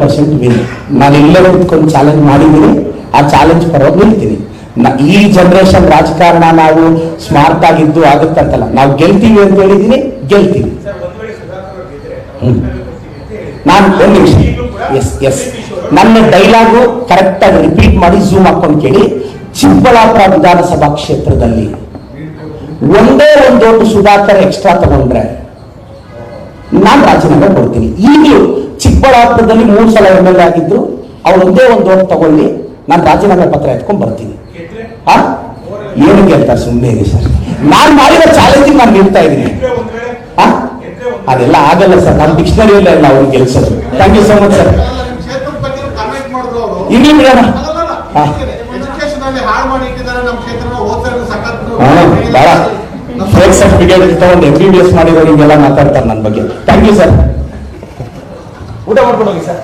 Percent win ನಾನು ಇಲ್ಲೇ challenge ಮಾಡಿದ್ದೀನಿ. ಆ ಚಾಲೆಂಜ್ ಪರವಾಗಿ ನಿಲ್ತೀನಿ. ಈ ಜನರೇಷನ್ ರಾಜಕಾರಣ ನಾವು ಸ್ಮಾರ್ಟ್ ಆಗಿದ್ದು ಆಗುತ್ತಂತಲ್ಲ ನಾವು ಗೆಲ್ತೀವಿ ಅಂತ ಹೇಳಿದೀನಿ ಗೆಲ್ತೀವಿ. ನಾನು ಒಂದು ನಿಮಿಷ. ಎಸ್ ಎಸ್ ನನ್ನ ಡೈಲಾಗು ಕರೆಕ್ಟಾಗಿ ರಿಪೀಟ್ ಮಾಡಿ ಝೂಮ್ ಹಾಕೊಂಡು ಕೇಳಿ. ಚಿಕ್ಕಬಳ್ಳಾಪುರ ವಿಧಾನಸಭಾ ಕ್ಷೇತ್ರದಲ್ಲಿ ಒಂದೇ ಒಂದು ಸುಧಾಕರ್ ಎಕ್ಸ್ಟ್ರಾ ತಗೊಂಡ್ರೆ, ನಾನು ರಾಜೀನಾಮೆ ಕೊಡ್ತೀನಿ. ಈಗಲೂ ಚಿಕ್ಕಬಳ್ಳಾಪುರದಲ್ಲಿ ಮೂರು ಸಲ ಎಂ ಎಲ್ ಎ ಆಗಿದ್ರು ಅವ್ರು ಒಂದೇ ಒಂದು ಓಟ್ ತಗೊಳ್ಳಿ ನಾನು ರಾಜೀನಾಮೆ ಪತ್ರ ಎತ್ಕೊಂಡ್ ಬರ್ತೀನಿ. ಆ ಏನು ಗೆಲ್ತಾರೆ ಸುಮ್ಮನೆ ಇದೆ ಸರ್. ನಾನು ಮಾಡಿರೋ ಚಾಲೆಂಜ್ ನಾನು ನಿಲ್ತಾ ಇದ್ದೀನಿ. ಹಾ? ಅದೆಲ್ಲ ಆಗಲ್ಲ ಸರ್. ನಮ್ಮ ಡಿಕ್ಷನರಿ ಇಲ್ಲ ಅವ್ರಿಗೆ ಗೆಲ್ಸೋದು. Thank you so much sir ಇನ್ನೇನು ಬಿಡೋಣ ಹಾ. ಬಹಳ ಫೇಕ್ ಸರ್ಟಿಫಿಕೇಟ್ ತಗೊಂಡು ಎಂ ಬಿ ಬಿ ಎಸ್ ಮಾಡಿರೋರಿಗೆಲ್ಲ ಮಾತಾಡ್ತಾರೆ ನನ್ನ ಬಗ್ಗೆ. ಥ್ಯಾಂಕ್ ಯು ಸರ್ ಊಟ ಮಾಡ್ಕೊಂಡು ಹೋಗಿ ಸರ್.